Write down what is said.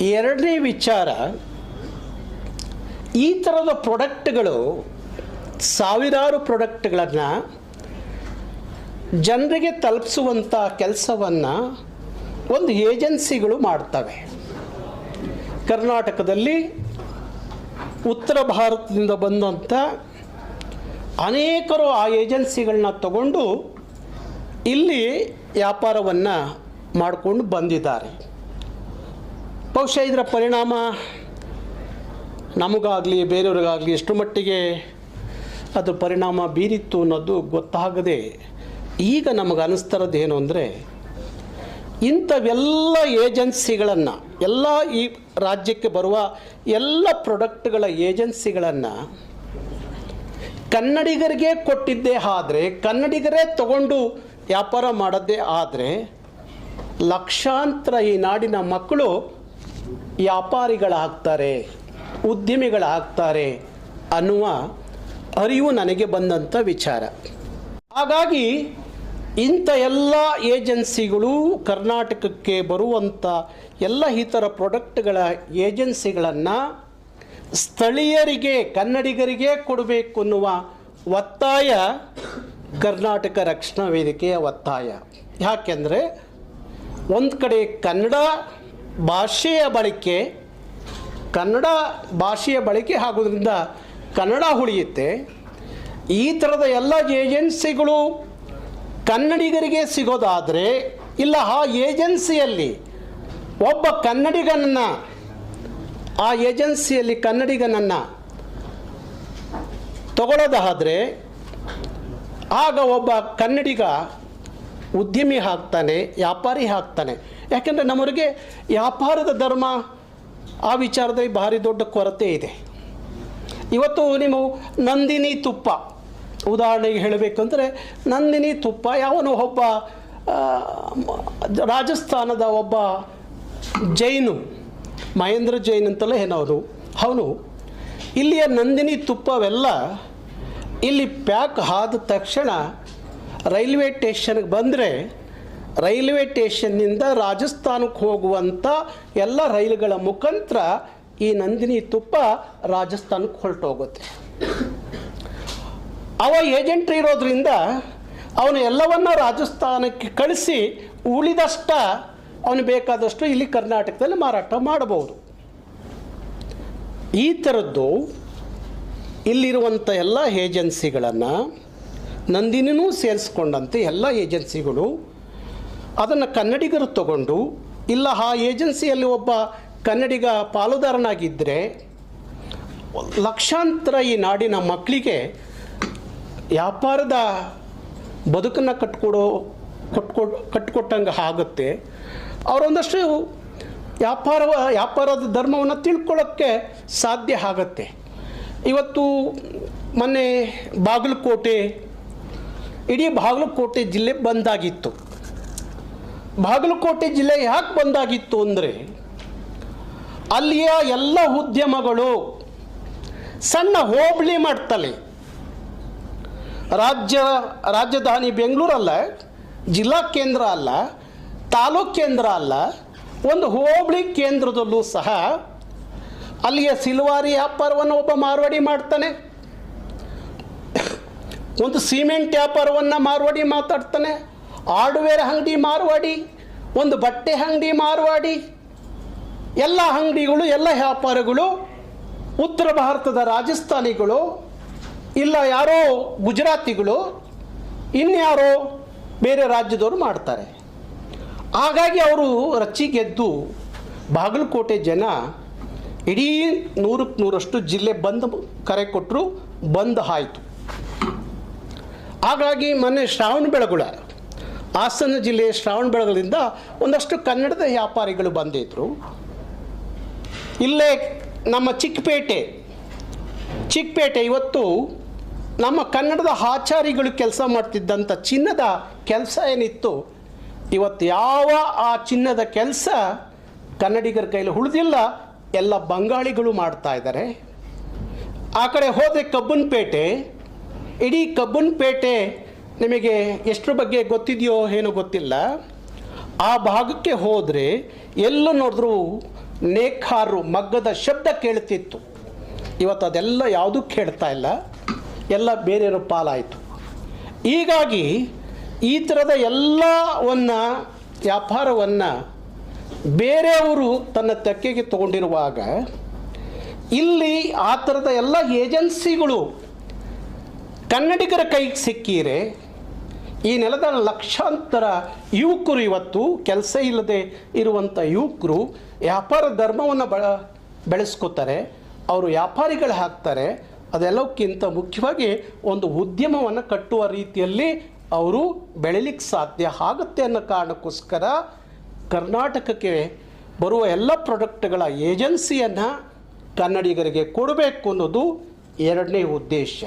ಎರಡನೇ ವಿಚಾರ, ಈ ಥರದ ಪ್ರಾಡಕ್ಟ್ಗಳು ಸಾವಿರಾರು ಪ್ರಾಡಕ್ಟ್ಗಳನ್ನು ಜನರಿಗೆ ತಲುಪಿಸುವಂಥ ಕೆಲಸವನ್ನು ಒಂದು ಏಜೆನ್ಸಿಗಳು ಮಾಡ್ತವೆ. ಕರ್ನಾಟಕದಲ್ಲಿ ಉತ್ತರ ಭಾರತದಿಂದ ಬಂದಂಥ ಅನೇಕರು ಆ ಏಜೆನ್ಸಿಗಳನ್ನ ತಗೊಂಡು ಇಲ್ಲಿ ವ್ಯಾಪಾರವನ್ನು ಮಾಡಿಕೊಂಡು ಬಂದಿದ್ದಾರೆ. ಬಹುಶಃ ಇದರ ಪರಿಣಾಮ ನಮಗಾಗಲಿ, ಬೇರೆಯವ್ರಿಗಾಗಲಿ ಎಷ್ಟು ಮಟ್ಟಿಗೆ ಅದು ಪರಿಣಾಮ ಬೀರಿತ್ತು ಅನ್ನೋದು ಗೊತ್ತಾಗದೆ ಈಗ ನಮಗೆ ಅನ್ನಿಸ್ತಿರೋದು ಏನು ಅಂದರೆ ಇಂಥವೆಲ್ಲ ಏಜೆನ್ಸಿಗಳನ್ನು, ಎಲ್ಲ ಈ ರಾಜ್ಯಕ್ಕೆ ಬರುವ ಎಲ್ಲ ಪ್ರೊಡಕ್ಟ್ಗಳ ಏಜೆನ್ಸಿಗಳನ್ನು ಕನ್ನಡಿಗರಿಗೆ ಕೊಟ್ಟಿದ್ದೇ ಆದರೆ, ಕನ್ನಡಿಗರೇ ತಗೊಂಡು ವ್ಯಾಪಾರ ಮಾಡದ್ದೇ ಆದರೆ ಲಕ್ಷಾಂತರ ಈ ನಾಡಿನ ಮಕ್ಕಳು ವ್ಯಾಪಾರಿಗಳಾಗ್ತಾರೆ, ಉದ್ಯಮಿಗಳಾಗ್ತಾರೆ ಅನ್ನುವ ಅರಿವು ನನಗೆ ಬಂದಂಥ ವಿಚಾರ. ಹಾಗಾಗಿ ಇಂಥ ಎಲ್ಲ ಏಜೆನ್ಸಿಗಳು ಕರ್ನಾಟಕಕ್ಕೆ ಬರುವಂಥ ಎಲ್ಲ ಇತರ ಪ್ರಾಡಕ್ಟ್ಗಳ ಏಜೆನ್ಸಿಗಳನ್ನು ಸ್ಥಳೀಯರಿಗೆ, ಕನ್ನಡಿಗರಿಗೆ ಕೊಡಬೇಕು ಅನ್ನುವ ಒತ್ತಾಯ ಕರ್ನಾಟಕ ರಕ್ಷಣಾ ವೇದಿಕೆಯ ಒತ್ತಾಯ. ಯಾಕೆಂದರೆ ಒಂದು ಕಡೆ ಕನ್ನಡ ಭಾಷೆಯ ಬಳಕೆ, ಕನ್ನಡ ಭಾಷೆಯ ಬಳಕೆ ಆಗೋದ್ರಿಂದ ಕನ್ನಡ ಉಳಿಯುತ್ತೆ. ಈ ಥರದ ಎಲ್ಲ ಏಜೆನ್ಸಿಗಳು ಕನ್ನಡಿಗರಿಗೆ ಸಿಗೋದಾದರೆ, ಇಲ್ಲ ಆ ಏಜೆನ್ಸಿಯಲ್ಲಿ ಒಬ್ಬ ಕನ್ನಡಿಗನನ್ನು, ಆ ಏಜೆನ್ಸಿಯಲ್ಲಿ ಕನ್ನಡಿಗನನ್ನು ತಗೊಳ್ಳೋದಾದರೆ ಆಗ ಒಬ್ಬ ಕನ್ನಡಿಗ ಉದ್ಯಮಿ ಹಾಕ್ತಾನೆ, ವ್ಯಾಪಾರಿ ಹಾಕ್ತಾನೆ. ಯಾಕೆಂದರೆ ನಮ್ಮವರಿಗೆ ವ್ಯಾಪಾರದ ಧರ್ಮ ಆ ವಿಚಾರದಲ್ಲಿ ಭಾರಿ ದೊಡ್ಡ ಕೊರತೆ ಇದೆ. ಇವತ್ತು ನೀವು ನಂದಿನಿ ತುಪ್ಪ, ಉದಾಹರಣೆಗೆ ಹೇಳಬೇಕಂದ್ರೆ ನಂದಿನಿ ತುಪ್ಪ ಯಾವನು ಒಬ್ಬ ರಾಜಸ್ಥಾನದ ಒಬ್ಬ ಜೈನು, ಮಹೇಂದ್ರ ಜೈನ್ ಅಂತಲೇ ಏನವರು ಅವನು ಇಲ್ಲಿಯ ನಂದಿನಿ ತುಪ್ಪವೆಲ್ಲ ಇಲ್ಲಿ ಪ್ಯಾಕ್ ಆದ ತಕ್ಷಣ ರೈಲ್ವೆ ಟೇಷನ್ಗೆ ಬಂದರೆ ರೈಲ್ವೆ ಟೇಷನ್ನಿಂದ ರಾಜಸ್ಥಾನಕ್ಕೆ ಹೋಗುವಂಥ ಎಲ್ಲ ರೈಲುಗಳ ಮುಖಾಂತರ ಈ ನಂದಿನಿ ತುಪ್ಪ ರಾಜಸ್ಥಾನಕ್ಕೆ ಹೊರಟೋಗುತ್ತೆ. ಅವ ಏಜೆಂಟ್ ಇರೋದ್ರಿಂದ ಅವನು ಎಲ್ಲವನ್ನ ರಾಜಸ್ಥಾನಕ್ಕೆ ಕಳಿಸಿ ಉಳಿದಷ್ಟ ಅವನು ಬೇಕಾದಷ್ಟು ಇಲ್ಲಿ ಕರ್ನಾಟಕದಲ್ಲಿ ಮಾರಾಟ ಮಾಡಬಹುದು. ಈ ಥರದ್ದು ಇಲ್ಲಿರುವಂಥ ಎಲ್ಲ ಏಜೆನ್ಸಿಗಳನ್ನು ನಂದಿನಿನೂ ಸೇರಿಸ್ಕೊಂಡಂತೆ ಎಲ್ಲ ಏಜೆನ್ಸಿಗಳು. ಅದನ್ನು ಕನ್ನಡಿಗರು ತಗೊಂಡು, ಇಲ್ಲ, ಆ ಏಜೆನ್ಸಿಯಲ್ಲಿ ಒಬ್ಬ ಕನ್ನಡಿಗ ಪಾಲುದಾರನಾಗಿದ್ದರೆ ಲಕ್ಷಾಂತರ ಈ ನಾಡಿನ ಮಕ್ಕಳಿಗೆ ವ್ಯಾಪಾರದ ಬದುಕನ್ನು ಕಟ್ಕೊಡೋ, ಕೊಟ್ಕೊ, ಕಟ್ಕೊಟ್ಟಂಗೆ ಆಗುತ್ತೆ. ಅವರೊಂದಷ್ಟು ವ್ಯಾಪಾರ, ವ್ಯಾಪಾರದ ಧರ್ಮವನ್ನು ತಿಳ್ಕೊಳ್ಳೋಕ್ಕೆ ಸಾಧ್ಯ ಆಗತ್ತೆ. ಇವತ್ತು ಮೊನ್ನೆ ಬಾಗಲಕೋಟೆ ಇಡೀ ಬಾಗಲಕೋಟೆ ಜಿಲ್ಲೆ ಬಂದಾಗಿತ್ತು. ಬಾಗಲಕೋಟೆ ಜಿಲ್ಲೆ ಯಾಕೆ ಬಂದಾಗಿತ್ತು ಅಂದರೆ ಅಲ್ಲಿಯ ಎಲ್ಲ ಉದ್ಯಮಗಳು ಸಣ್ಣ ಹೋಬಳಿ ಮಾಡ್ತಲೆ. ರಾಜ್ಯ, ರಾಜಧಾನಿ ಬೆಂಗಳೂರಲ್ಲ ಜಿಲ್ಲಾ ಕೇಂದ್ರ ಅಲ್ಲ, ತಾಲೂಕು ಕೇಂದ್ರ ಅಲ್ಲ, ಒಂದು ಹೋಬಳಿ ಕೇಂದ್ರದಲ್ಲೂ ಸಹ ಅಲ್ಲಿಯ ಸಿಲ್ವಾರಿ ವ್ಯಾಪಾರವನ್ನು ಒಬ್ಬ ಮಾರ್ವಾಡಿ ಮಾಡ್ತಾನೆ. ಒಂದು ಸಿಮೆಂಟ್ ವ್ಯಾಪಾರವನ್ನು ಮಾರ್ವಾಡಿ ಮಾತಾಡ್ತಾನೆ, ಹಾರ್ಡ್ವೇರ್ ಅಂಗಡಿ ಮಾರ್ವಾಡಿ, ಒಂದು ಬಟ್ಟೆ ಅಂಗಡಿ ಮಾರ್ವಾಡಿ, ಎಲ್ಲ ಅಂಗಡಿಗಳು, ಎಲ್ಲ ವ್ಯಾಪಾರಗಳು, ಉತ್ತರ ಭಾರತದ ರಾಜಸ್ಥಾನಿಗಳು, ಇಲ್ಲ ಯಾರೋ ಗುಜರಾತಿಗಳು, ಇನ್ಯಾರೋ ಬೇರೆ ರಾಜ್ಯದವರು ಮಾಡ್ತಾರೆ. ಹಾಗಾಗಿ ಅವರು ರಚ್ಚಿಗೆದ್ದು ಬಾಗಲಕೋಟೆ ಜನ ಇಡೀ ನೂರಕ್ಕೆ ನೂರಷ್ಟು ಜಿಲ್ಲೆ ಬಂದ್ ಕರೆ ಕೊಟ್ಟರು ಬಂದ್ ಆಯಿತು. ಹಾಗಾಗಿ ಮೊನ್ನೆ ಶ್ರಾವಣ ಬೆಳಗುಳ, ಹಾಸನ ಜಿಲ್ಲೆಯ ಶ್ರಾವಣ ಬೆಳಗುಳಿಂದ ಒಂದಷ್ಟು ಕನ್ನಡದ ವ್ಯಾಪಾರಿಗಳು ಬಂದಿದ್ದರು ಇಲ್ಲೇ ನಮ್ಮ ಚಿಕ್ಕಪೇಟೆ ಚಿಕ್ಕಪೇಟೆ ಇವತ್ತು ನಮ್ಮ ಕನ್ನಡದ ಆಚಾರಿಗಳು ಕೆಲಸ ಮಾಡ್ತಿದ್ದಂಥ ಚಿನ್ನದ ಕೆಲಸ ಏನಿತ್ತು, ಇವತ್ತು ಯಾವ ಆ ಚಿನ್ನದ ಕೆಲಸ ಕನ್ನಡಿಗರ ಕೈಲಿ ಉಳಿದಿಲ್ಲ, ಎಲ್ಲ ಬಂಗಾಳಿಗಳು ಮಾಡ್ತಾ ಇದ್ದಾರೆ. ಆ ಕಡೆ ಹೋದರೆ ಕಬ್ಬನ್ಪೇಟೆ ಇಡೀ ಕಬ್ಬನ್ಪೇಟೆ ನಿಮಗೆ ಎಷ್ಟರ ಬಗ್ಗೆ ಗೊತ್ತಿದೆಯೋ ಏನೋ ಗೊತ್ತಿಲ್ಲ. ಆ ಭಾಗಕ್ಕೆ ಹೋದರೆ ಎಲ್ಲ ನೋಡಿದ್ರು ನೇಕಾರರು ಮಗ್ಗದ ಶಬ್ದ ಕೇಳ್ತಿತ್ತು. ಇವತ್ತು ಅದೆಲ್ಲ ಯಾವುದೂ ಕೇಳ್ತಾ ಇಲ್ಲ. ಎಲ್ಲ ಬೇರೆಯವ್ರ ಪಾಲಾಯಿತು. ಹೀಗಾಗಿ ಈ ಥರದ ಎಲ್ಲವನ್ನು ವ್ಯಾಪಾರವನ್ನು ಬೇರೆಯವರು ತನ್ನ ತೆಕ್ಕೆಗೆ ತಗೊಂಡಿರುವಾಗ ಇಲ್ಲಿ ಆ ಥರದ ಎಲ್ಲ ಏಜೆನ್ಸಿಗಳು ಕನ್ನಡಿಗರ ಕೈಗೆ ಸಿಕ್ಕೀರೆ, ಈ ನೆಲದ ಲಕ್ಷಾಂತರ ಯುವಕರು ಇವತ್ತು ಕೆಲಸ ಇಲ್ಲದೆ ಇರುವಂಥ ಯುವಕರು ವ್ಯಾಪಾರ ಧರ್ಮವನ್ನು ಬಳ, ಬೆಳೆಸ್ಕೋತಾರೆ, ಅವರು ವ್ಯಾಪಾರಿಗಳು ಹಾಕ್ತಾರೆ, ಅದೆಲ್ಲಕ್ಕಿಂತ ಮುಖ್ಯವಾಗಿ ಒಂದು ಉದ್ಯಮವನ್ನು ಕಟ್ಟುವ ರೀತಿಯಲ್ಲಿ ಅವರು ಬೆಳಿಲಿಕ್ಕೆ ಸಾಧ್ಯ ಆಗುತ್ತೆ ಅನ್ನೋ ಕಾರಣಕ್ಕೋಸ್ಕರ ಕರ್ನಾಟಕಕ್ಕೆ ಬರುವ ಎಲ್ಲ ಪ್ರಾಡಕ್ಟ್ಗಳ ಏಜೆನ್ಸಿಯನ್ನು ಕನ್ನಡಿಗರಿಗೆ ಕೊಡಬೇಕು ಅನ್ನೋದು ಎರಡನೇ ಉದ್ದೇಶ.